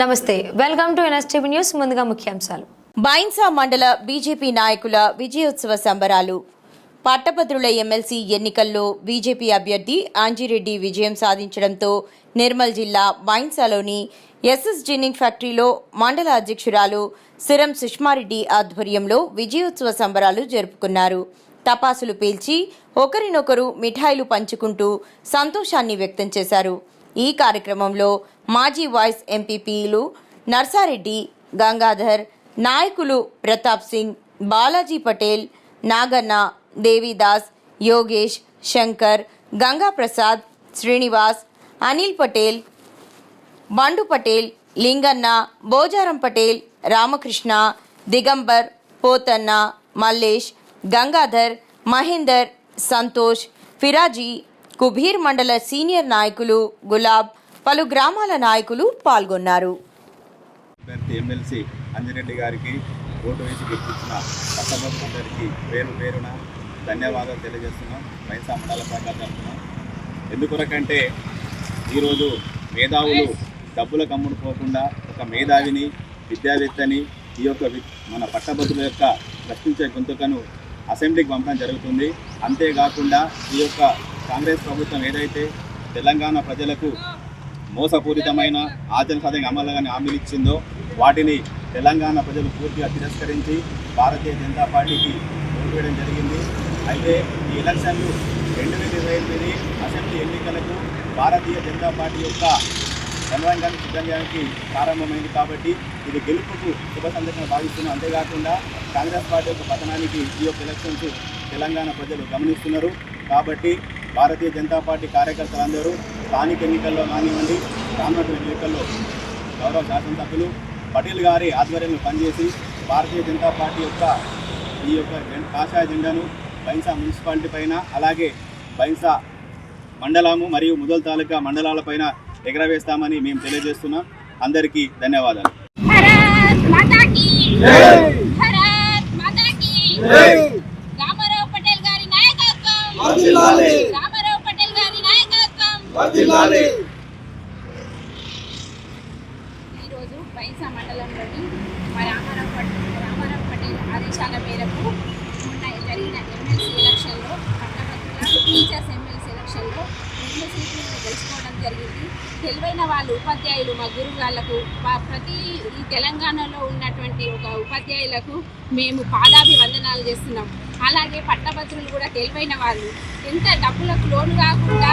నమస్తే welcome to NSTV news ముందుగా ముఖ్యాంశాలు. బైన్సా మండల బీజేపీ నాయకుల విజయోత్సవ సంబరాలు. పట్టభద్రుల ఎమ్మెల్సీ ఎన్నికల్లో బీజేపీ అభ్యర్థి ఆంజిరెడ్డి విజయం సాధించడంతో నిర్మల్ జిల్లా బైన్సాలోని ఎస్ఎస్ జిన్నింగ్ ఫ్యాక్టరీలో మండల అధ్యక్షురాలు సిరం సుష్మారెడ్డి ఆధ్వర్యంలో విజయోత్సవ సంబరాలు జరుపుకున్నారు. తపాసులు పీల్చి ఒకరినొకరు మిఠాయిలు పంచుకుంటూ సంతోషాన్ని వ్యక్తం చేశారు. ఈ కార్యక్రమంలో మాజీ వాయిస్ ఎంపీపీలు నర్సారెడ్డి గంగాధర్ నాయకులు ప్రతాప్ సింగ్ బాలాజీ పటేల్ నాగన్న దేవిదాస్ యోగేష్ శంకర్ గంగా ప్రసాద్ శ్రీనివాస్ అనిల్ పటేల్ బండు పటేల్ లింగన్న బోజారం పటేల్ రామకృష్ణ దిగంబర్ పోతన్న మల్లేష్ గంగాధర్ మహేందర్ సంతోష్ ఫిరాజీ కుబీర్ మండల సీనియర్ నాయకులు గులాబ్ పలు గ్రామాల నాయకులు పాల్గొన్నారు. ఎమ్మెల్సీ అంజిరెడ్డి గారికి ఓటు వేసి గెలిపించిన కష్టమందరికీ పేరు పేరున ధన్యవాదాలు తెలియజేస్తున్నాం. వైఎస్ఆర్ మండల శాఖ తరఫున. ఎందుకొరకంటే ఈరోజు మేధావులు డబ్బుల కమ్ముడు పోకుండా ఒక మేధావిని విద్యావేత్తని ఈ యొక్క మన పట్టభద్రుల యొక్క ప్రశ్నించే గొంతుకను అసెంబ్లీకి పంపడం జరుగుతుంది. అంతేకాకుండా ఈ యొక్క కాంగ్రెస్ ప్రభుత్వం ఏదైతే తెలంగాణ ప్రజలకు మోసపూరితమైన ఆచరణ అమలుగానే హామీలు ఇచ్చిందో వాటిని తెలంగాణ ప్రజలు పూర్తిగా తిరస్కరించి భారతీయ జనతా పార్టీకి ఓటు జరిగింది. అయితే ఈ ఎలక్షన్లు రెండు వేల ఇరవై ఎనిమిది అసెంబ్లీ ఎన్నికలకు భారతీయ జనతా పార్టీ యొక్క రణరంగాన్ని చేయడానికి ప్రారంభమైంది కాబట్టి ఇది గెలుపుకు శుభ సందర్శన భావిస్తున్నాం. అంతేకాకుండా కాంగ్రెస్ పార్టీ యొక్క పతనానికి ఈ యొక్క ఎలక్షన్స్ తెలంగాణ ప్రజలు గమనిస్తున్నారు. కాబట్టి భారతీయ జనతా పార్టీ కార్యకర్తలందరూ స్థానిక ఎన్నికల్లో కానివ్వండి రానున్నటువంటి ఎన్నికల్లో గౌరవ శాసనసభ్యులు పటేల్ గారి ఆధ్వర్యంలో పనిచేసి భారతీయ జనతా పార్టీ యొక్క ఈ యొక్క కాషాయ జెండాను బైన్సా మున్సిపాలిటీ పైన అలాగే బైన్సా మండలము మరియు ముదల్ తాలూకా మండలాలపైన ఎగరవేస్తామని మేము తెలియజేస్తున్నాం. అందరికీ ధన్యవాదాలు. రామారావు పటేల్ గారి నాయకత్వం ఈరోజు బైసా మండలంలోని మా రామారావు పటేల్ రామారావు పటేల్ ఆదేశాల మేరకు మొన్న జరిగిన ఎమ్మెల్సీ ఎలక్షన్లో పట్టభద్రుల టీచర్స్ ఎమ్మెల్సీ ఎలక్షన్లో రెండు సీట్లను గెలుచుకోవడం జరిగింది. తెలివైన వాళ్ళు ఉపాధ్యాయులు మా గురువుగాళ్ళకు మా ప్రతి ఈ తెలంగాణలో ఉన్నటువంటి ఒక ఉపాధ్యాయులకు మేము పాదాభివందనాలు చేస్తున్నాం. అలాగే పట్టభద్రులు కూడా తెలివైన వాళ్ళు. ఎంత డబ్బులకు లోన్ కాకుండా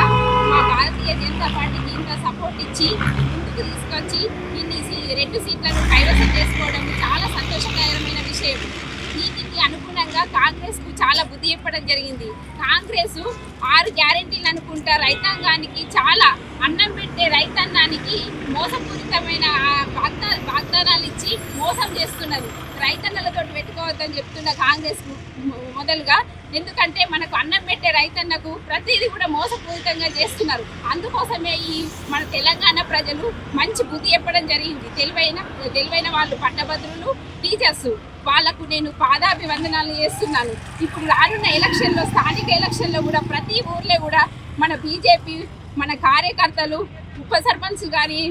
మా భారతీయ జనతా పార్టీకి ఇంత సపోర్ట్ ఇచ్చి ముందుకు తీసుకొచ్చి ఇన్ని రెండు సీట్లను కైవసం చేసుకోవడం చాలా సంతోషకరమైన విషయం. దీనికి అనుగుణంగా కాంగ్రెస్కు చాలా బుద్ధి చెప్పడం జరిగింది. కాంగ్రెస్ ఆరు గ్యారెంటీలు అనుకుంటా రైతాంగానికి చాలా అన్నం పెట్టే రైతాంగానికి మోసపూరితమైన వాగ్దా వాగ్దానాలు ఇచ్చి మోసం చేస్తున్నారు రైతన్నలతో పెట్టుకోవద్దని చెప్తున్న కాంగ్రెస్ మొదలుగా. ఎందుకంటే మనకు అన్నం పెట్టే రైతన్నకు ప్రతిదీ కూడా మోసపూరితంగా చేస్తున్నారు. అందుకోసమే ఈ మన తెలంగాణ ప్రజలు మంచి బుద్ధి చెప్పడం జరిగింది. తెలివైన తెలివైన వాళ్ళు పట్టభద్రులు టీచర్స్. వాళ్ళకు నేను పాదాభివందనాలు చేస్తున్నాను. ఇప్పుడు రానున్న ఎలక్షన్లో స్థానిక ఎలక్షన్లో కూడా ప్రతి ఊర్లో కూడా మన బీజేపీ మన కార్యకర్తలు ఉప సర్పంచ్ కానీ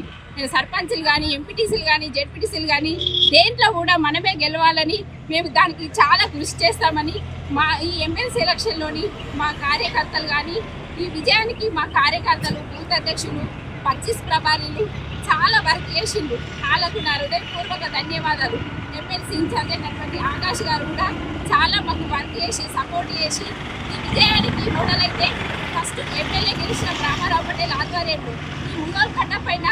సర్పంచ్లు కానీ ఎంపీటీసీలు కానీ జెడ్పీటీసీలు కానీ దేంట్లో కూడా మనమే గెలవాలని మేము దానికి చాలా కృషి చేస్తామని మా ఈ ఎమ్మెల్సీ ఎలక్షన్లోని మా కార్యకర్తలు కానీ ఈ విజయానికి మా కార్యకర్తలు బూత్ అధ్యక్షులు పచ్చిస్ ప్రభారీలు చాలా వర్క్ చేసిండ్రు. వాళ్ళకు నా హృదయపూర్వక ధన్యవాదాలు. ఎమ్మెల్సీ ఇన్ఛార్జ్ అయినటువంటి ఆకాష్ గారు కూడా చాలా మాకు వర్క్ చేసి సపోర్ట్ చేసి ఈ విజయానికి మొదలైతే ఫస్ట్ ఎమ్మెల్యే గెలిచిన రామారావు పటేల్ ఆధ్వర్యంలో ఈ ముంగోలు కట్ట పైన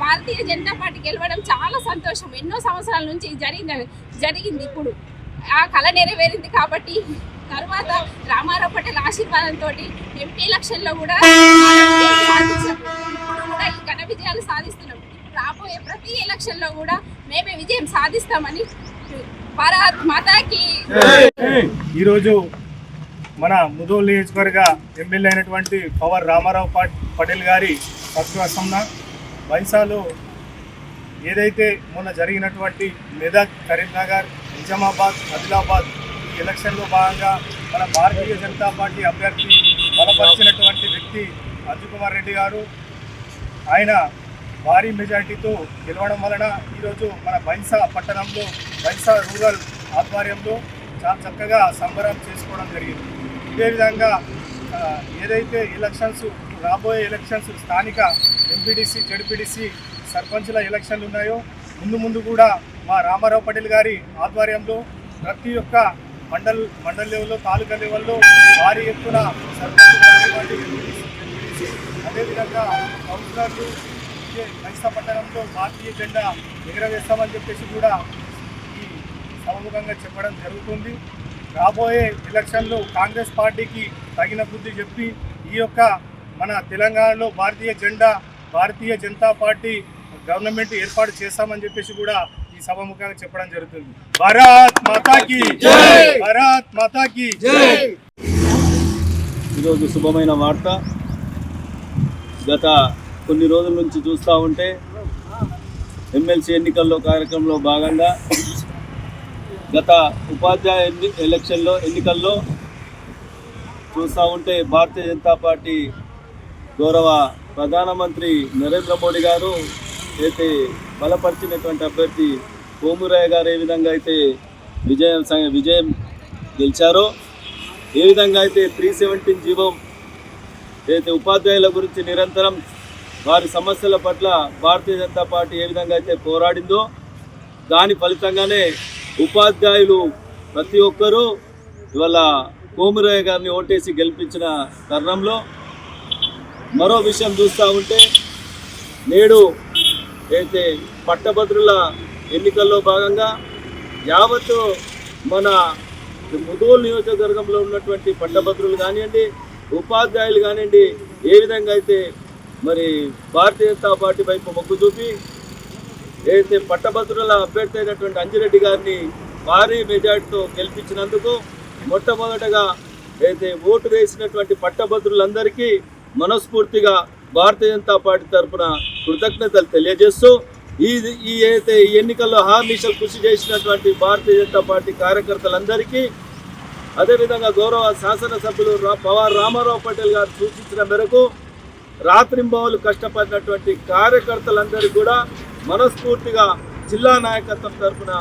భారతీయ జనతా పార్టీ గెలవడం చాలా సంతోషం. ఎన్నో సంవత్సరాల నుంచి జరిగిన జరిగింది జరిగింది ఇప్పుడు. ఆ కళ నెరవేరింది కాబట్టి తర్వాత రామారావు పటేల్ ఆశీర్వాదంతో ఎంపీ ఎలక్షన్లో కూడా ఇప్పుడు కూడా ఈ ఘన విజయాలు సాధిస్తున్నాం. రాబోయే ప్రతి ఎలక్షన్లో కూడా మేమే విజయం సాధిస్తామని భారత్ మాతాకి ఈరోజు మన ముదోల్ నియోజకవర్గ ఎమ్మెల్యే అయినటువంటి పవర్ రామారావు పట్- పటేల్ గారి తత్వసంన వైసాలో ఏదైతే మొన్న జరిగినటువంటి మెదక్ కరీంనగర్ నిజామాబాద్ ఆదిలాబాద్ ఈ ఎలక్షన్లో భాగంగా మన భారతీయ జనతా పార్టీ అభ్యర్థి బలపరిచినటువంటి వ్యక్తి అంజు కుమార్ రెడ్డి గారు. ఆయన భారీ మెజార్టీతో గెలవడం వలన ఈరోజు మన బైన్సా పట్టణంలో బైన్సా రూరల్ ఆధ్వర్యంలో చాలా చక్కగా సంబరం చేసుకోవడం జరిగింది. ఇదే విధంగా ఏదైతే ఎలక్షన్స్ రాబోయే ఎలక్షన్స్ స్థానిక ఎంపీడీసీ జడ్పీడీసీ సర్పంచుల ఎలక్షన్లు ఉన్నాయో ముందు ముందు కూడా మా రామారావు పటేల్ గారి ఆధ్వర్యంలో ప్రతి ఒక్క మండల్ మండల్ లెవెల్లో తాలూకా లెవెల్లో భారీ ఎత్తున అదేవిధంగా కౌన్సిలర్లు క్రైస్త పట్టణంలో భారతీయ జెండా ఎగరవేస్తామని చెప్పేసి కూడా ఈ సమముఖంగా చెప్పడం జరుగుతుంది. రాబోయే ఎలక్షన్లో కాంగ్రెస్ పార్టీకి తగిన బుద్ధి చెప్పి ఈ యొక్క మన తెలంగాణలో భారతీయ జెండా భారతీయ జనతా పార్టీ గవర్నమెంట్ ఏర్పాటు చేస్తామని చెప్పేసి కూడా ఈ సభముఖంగా చెప్పడం జరుగుతుంది. భారత్ మాతాకి భారత్ మాతాకి ఈరోజు శుభమైన వార్త. గత కొన్ని రోజుల నుంచి చూస్తూ ఉంటే ఎమ్మెల్సీ ఎన్నికల్లో కార్యక్రమంలో భాగంగా గత ఉపాధ్యాయ ఎన్ని ఎలక్షన్లో ఎన్నికల్లో చూస్తూ ఉంటే భారతీయ జనతా పార్టీ గౌరవ ప్రధానమంత్రి నరేంద్ర మోడీ గారు అయితే బలపరిచినటువంటి అభ్యర్థి కోమురాయ్ గారు ఏ విధంగా అయితే విజయం విజయం గెలిచారో ఏ విధంగా అయితే త్రీ సెవెంటీన్ జీవో అయితే ఉపాధ్యాయుల గురించి నిరంతరం వారి సమస్యల పట్ల భారతీయ జనతా పార్టీ ఏ విధంగా అయితే పోరాడిందో దాని ఫలితంగానే ఉపాధ్యాయులు ప్రతి ఒక్కరూ ఇవాళ కోమురయ్య గారిని ఓటేసి గెలిపించిన తరుణంలో మరో విషయం చూస్తూ ఉంటే నేడు అయితే పట్టభద్రుల ఎన్నికల్లో భాగంగా యావత్తు మన ముదోలు నియోజకవర్గంలో ఉన్నటువంటి పట్టభద్రులు కానివ్వండి ఉపాధ్యాయులు కానివ్వండి ఏ విధంగా అయితే మరి భారతీయ జనతా పార్టీ వైపు మొగ్గు చూపి ఏదైతే పట్టభద్రుల అభ్యర్థి అయినటువంటి అంజిరెడ్డి గారిని భారీ మెజార్టీతో గెలిపించినందుకు మొట్టమొదటగా అయితే ఓటు వేసినటువంటి పట్టభద్రులందరికీ మనస్ఫూర్తిగా భారతీయ జనతా పార్టీ తరఫున కృతజ్ఞతలు తెలియజేస్తూ ఈ ఈ అయితే ఈ ఎన్నికల్లో హామీషలు కృషి చేసినటువంటి భారతీయ జనతా పార్టీ కార్యకర్తలందరికీ అదేవిధంగా గౌరవ శాసనసభ్యులు రా పవార్ రామారావు పటేల్ గారు సూచించిన మేరకు రాత్రింబవలు కష్టపడినటువంటి కార్యకర్తలందరికీ కూడా మనస్ఫూర్తిగా జిల్లా నాయకత్వం తరఫున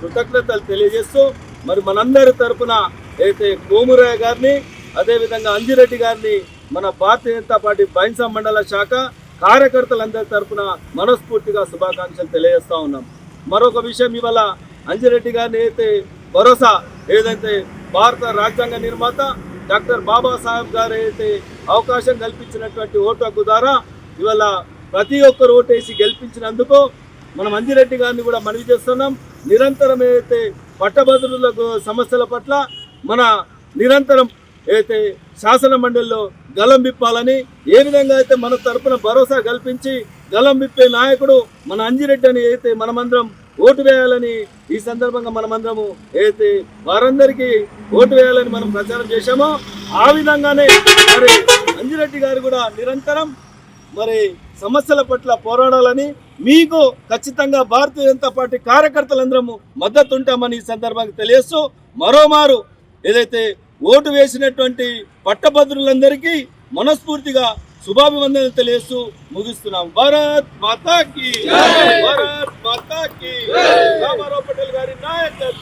కృతజ్ఞతలు తెలియజేస్తూ మరి మనందరి తరఫున అయితే కోమురాయ గారిని అదేవిధంగా అంజిరెడ్డి గారిని మన భారతీయ జనతా పార్టీ బైన్సా మండల శాఖ కార్యకర్తలందరి తరఫున మనస్ఫూర్తిగా శుభాకాంక్షలు తెలియజేస్తా ఉన్నాం. మరొక విషయం ఇవాళ అంజిరెడ్డి గారిని అయితే భరోసా ఏదైతే భారత రాజ్యాంగ నిర్మాత డాక్టర్ బాబాసాహెబ్ గారు అయితే అవకాశం కల్పించినటువంటి ఓటు హక్కు ద్వారా ఇవాళ ప్రతి ఒక్కరు ఓటేసి గెలిపించినందుకు మనం అంజిరెడ్డి గారిని కూడా మనవి చేస్తున్నాం. నిరంతరం ఏదైతే పట్టభద్రులకు సమస్యల పట్ల మన నిరంతరం అయితే శాసన మండలిలో గలం విప్పాలని ఏ విధంగా అయితే మన తరపున భరోసా కల్పించి గలం విప్పే నాయకుడు మన అంజిరెడ్డి అని అయితే మనమందరం ఓటు వేయాలని ఈ సందర్భంగా మనమందరము అయితే వారందరికీ ఓటు వేయాలని మనం ప్రచారం చేశామో ఆ విధంగానే మరి అంజిరెడ్డి గారు కూడా నిరంతరం మరి సమస్యల పట్ల పోరాడాలని మీకు ఖచ్చితంగా భారతీయ జనతా పార్టీ కార్యకర్తలందరము మద్దతు ఉంటామని ఈ సందర్భంగా తెలియస్తూ మరోమారు ఏదైతే ఓటు వేసినటువంటి పట్టభద్రులందరికీ మనస్ఫూర్తిగా శుభాభివందనలు తెలియస్తూ ముగిస్తున్నాం. భారత్ మాతాకి భారత్ మాతాకి రామారావు పటేల్ గారి నాయకత్వం.